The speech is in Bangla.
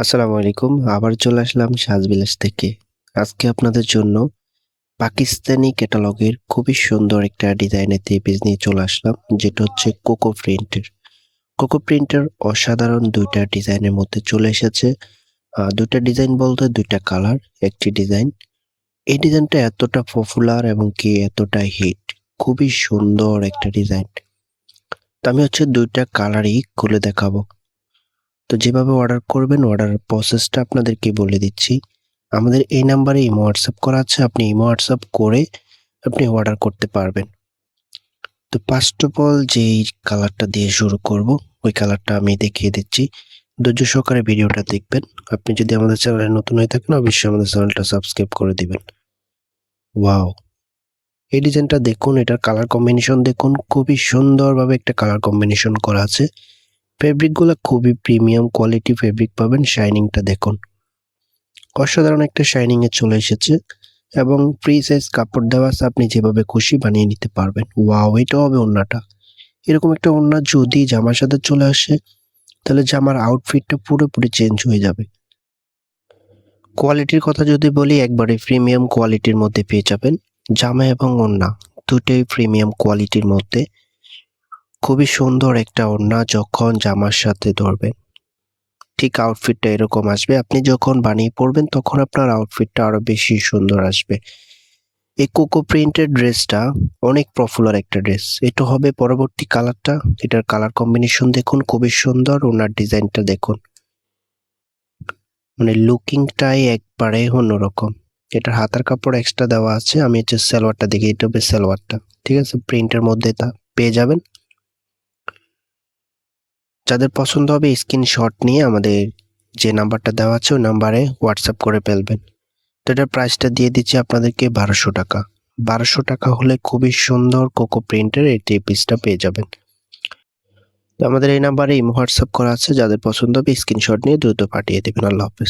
আসসালামু আলাইকুম। আবার চলে আসলাম সাজবিলাস থেকে। আজকে আপনাদের জন্য পাকিস্তানি ক্যাটালগের খুবই সুন্দর একটা ডিজাইনের থ্রি পিস নিয়ে চলে আসলাম, যেটা হচ্ছে কোকো প্রিন্টের। কোকো প্রিন্টের অসাধারণ দুইটা ডিজাইনের মধ্যে চলে এসেছে। দুইটা ডিজাইন বলতে দুইটা কালার একটি ডিজাইন এই ডিজাইনটা এতটা পপুলার এবং কি এতটা হিট খুবই সুন্দর একটা ডিজাইন তো আমি হচ্ছে দুইটা কালারই খুলে দেখাবো। তো যেভাবে অর্ডার করবেন অর্ডার প্রসেসটা আপনাদেরকে বলে দিচ্ছি। আমাদের এই নাম্বারে ইমো হোয়াটসঅ্যাপ করা আছে, আপনি ইমো হোয়াটসঅ্যাপ করে আপনি অর্ডার করতে পারবেন। তো ফার্স্ট অফ অল যেই কালারটা দিয়ে শুরু করব, ওই কালারটা আমি দেখিয়ে দিচ্ছি। ধৈর্য সহকারে ভিডিওটা দেখবেন। আপনি যদি আমাদের চ্যানেলে নতুন হয়ে থাকেন, অবশ্যই আমাদের চ্যানেলটা সাবস্ক্রাইব করে দিবেন। ওয়াও এই ডিজাইনটা দেখুন, এটার কালার কম্বিনেশন দেখুন, খুবই সুন্দরভাবে একটা কালার কম্বিনেশন করা আছে। ফেব্রিকগুলো খুবই প্রিমিয়াম কোয়ালিটি ফেব্রিক পাবেন শাইনিংটা দেখুন। অসাধারণ একটা শাইনিং এ চলে এসেছে এবং ফ্রি সাইজ কাপড় দেওয়া আপনি যেভাবে খুশি বানিয়ে নিতে পারবেন। ওয়াও এটা হবে ওন্নাটা এরকম একটা ওন্না যদি জামার সাথে চলে আসে, তাহলে জামার আউটফিটটা পুরোপুরি চেঞ্জ হয়ে যাবে। কোয়ালিটির কথা যদি বলি, একবারে প্রিমিয়াম কোয়ালিটির মধ্যে পেয়ে যাবেন। জামা এবং ওন্না দুটোই প্রিমিয়াম কোয়ালিটির মধ্যে। খুবই সুন্দর একটা ওড়না যখন জামার সাথে ধরবেন ঠিক আউটফিটটা এরকম আসবে। আপনি যখন বানিয়ে পরবেন, তখন আপনার আউটফিটটা আরও বেশি সুন্দর আসবে। এই কোকো প্রিন্টের ড্রেসটা অনেক পপুলার একটা ড্রেস। এটা হবে পরবর্তী কালারটা। এটার কালার কম্বিনেশন দেখুন, খুবই সুন্দর। ওনার ডিজাইনটা দেখুন। মানে লুকিংটাই একবারে অন্যরকম। এটার হাতার কাপড় এক্সট্রা দেওয়া আছে। আমি হচ্ছে সালোয়ারটা দেখি, এটা হবে সালোয়ারটা। ঠিক আছে? প্রিন্টের মধ্যে তা পেয়ে যাবেন। যাদের পছন্দ হবে স্ক্রিনশট নিয়ে আমাদের যে নাম্বারটা দেওয়া আছে ওই নাম্বারে হোয়াটসঅ্যাপ করে ফেলবেন। তো এটার প্রাইসটা দিয়ে দিচ্ছি আপনাদেরকে বারোশো টাকা। বারোশো টাকা হলে খুবই সুন্দর কোকো প্রিন্টের এই টি পিসটা পেয়ে যাবেন। তো আমাদের এই নাম্বারে হোয়াটসঅ্যাপ করা আছে, যাদের পছন্দ হবে স্ক্রিনশট নিয়ে দ্রুত পাঠিয়ে দেবেন। আল্লাহ হাফেজ।